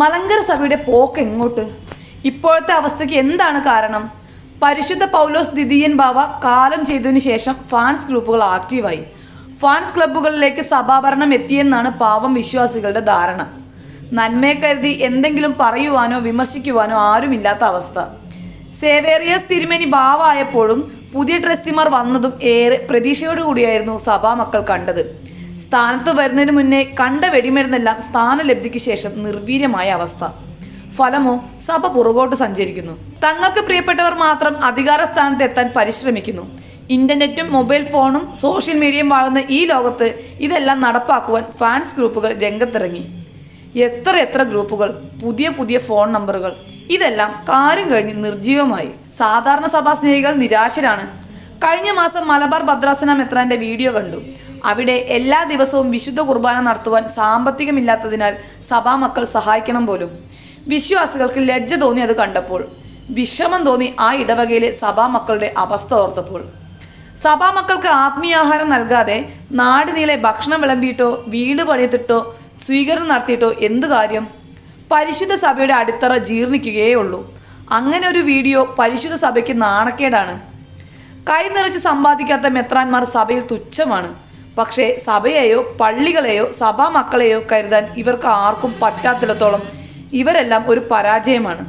മലങ്കര സഭയുടെ പോക്ക് എങ്ങോട്ട്? ഇപ്പോഴത്തെ അവസ്ഥയ്ക്ക് എന്താണ് കാരണം? പരിശുദ്ധ പൗലോസ് ദ്വിതീയൻ ബാവ കാലം ചെയ്തതിനു ശേഷം ഫാൻസ് ഗ്രൂപ്പുകൾ ആക്റ്റീവായി ഫാൻസ് ക്ലബ്ബുകളിലേക്ക് സഭാഭരണം എത്തിയെന്നാണ് പാവം വിശ്വാസികളുടെ ധാരണ. നന്മയെ കരുതി എന്തെങ്കിലും പറയുവാനോ വിമർശിക്കുവാനോ ആരുമില്ലാത്ത അവസ്ഥ. സേവേറിയസ് തിരുമേനി ബാവായപ്പോഴും പുതിയ ട്രസ്റ്റിമാർ വന്നതും ഏറെ പ്രതീക്ഷയോടുകൂടിയായിരുന്നു സഭാ മക്കൾ കണ്ടത്. സ്ഥാനത്ത് വരുന്നതിന് മുന്നേ കണ്ട വെടിമരുന്നെല്ലാം സ്ഥാനലബ്ധിക്ക് ശേഷം നിർവീര്യമായ അവസ്ഥ. ഫലമോ സഭ പുറകോട്ട് സഞ്ചരിക്കുന്നു. തങ്ങൾക്ക് പ്രിയപ്പെട്ടവർ മാത്രം അധികാര സ്ഥാനത്ത് എത്താൻ പരിശ്രമിക്കുന്നു. ഇന്റർനെറ്റും മൊബൈൽ ഫോണും സോഷ്യൽ മീഡിയയും വാഴുന്ന ഈ ലോകത്ത് ഇതെല്ലാം നടപ്പാക്കുവാൻ ഫാൻസ് ഗ്രൂപ്പുകൾ രംഗത്തിറങ്ങി. എത്ര എത്ര ഗ്രൂപ്പുകൾ പുതിയ പുതിയ ഫോൺ നമ്പറുകൾ. ഇതെല്ലാം കാര്യം കഴിഞ്ഞ് നിർജീവമായി സാധാരണ സഭാ സ്നേഹികൾ നിരാശരാണ്. കഴിഞ്ഞ മാസം മലബാർ ഭദ്രാസന മെത്രാന്റെ വീഡിയോ കണ്ടു. അവിടെ എല്ലാ ദിവസവും വിശുദ്ധ കുർബാന നടത്തുവാൻ സാമ്പത്തികമില്ലാത്തതിനാൽ സഭാ മക്കൾ സഹായിക്കണം പോലും. വിശ്വാസികൾക്ക് ലജ്ജ തോന്നി അത് കണ്ടപ്പോൾ വിഷമം തോന്നി ആ ഇടവകയിലെ സഭാ മക്കളുടെ അവസ്ഥ ഓർത്തപ്പോൾ. സഭാ മക്കൾക്ക് ആത്മീയാഹാരം നൽകാതെ നാടിനീളെ ഭക്ഷണം വിളമ്പിയിട്ടോ വീട് പണിയത്തിട്ടോ സ്വീകരണം നടത്തിയിട്ടോ എന്ത് കാര്യം? പരിശുദ്ധ സഭയുടെ അടിത്തറ ജീർണിക്കുകയേ ഉള്ളൂ അങ്ങനെ ഒരു വീഡിയോ പരിശുദ്ധ സഭയ്ക്ക് നാണക്കേടാണ്. കൈ നിറച്ച് സമ്പാദിക്കാത്ത മെത്രാന്മാർ സഭയിൽ തുച്ഛമാണ്. പക്ഷേ സഭയെയോ പള്ളികളെയോ സഭാ മക്കളെയോ കരുതാൻ ഇവർക്ക് ആർക്കും പറ്റാത്തിടത്തോളം ഇവരെല്ലാം ഒരു പരാജയമാണ്.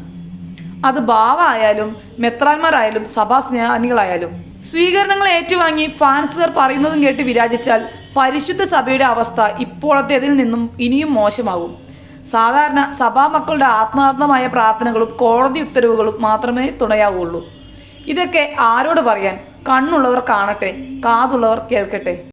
അത് ബാവ ആയാലും മെത്രാന്മാരായാലും സഭാ സ്നേഹാനികളായാലും സ്വീകരണങ്ങൾ ഏറ്റുവാങ്ങി ഫാൻസുകാർ പറയുന്നതും കേട്ട് വിരാജിച്ചാൽ പരിശുദ്ധ സഭയുടെ അവസ്ഥ ഇപ്പോഴത്തേതിൽ നിന്നും ഇനിയും മോശമാകും. സാധാരണ സഭാ മക്കളുടെ ആത്മാർത്ഥമായ പ്രാർത്ഥനകളും കോടതി ഉത്തരവുകളും മാത്രമേ തുണയാവുള്ളൂ ഇതൊക്കെ ആരോട് പറയാൻ? കണ്ണുള്ളവർ കാണട്ടെ കാതുള്ളവർ കേൾക്കട്ടെ.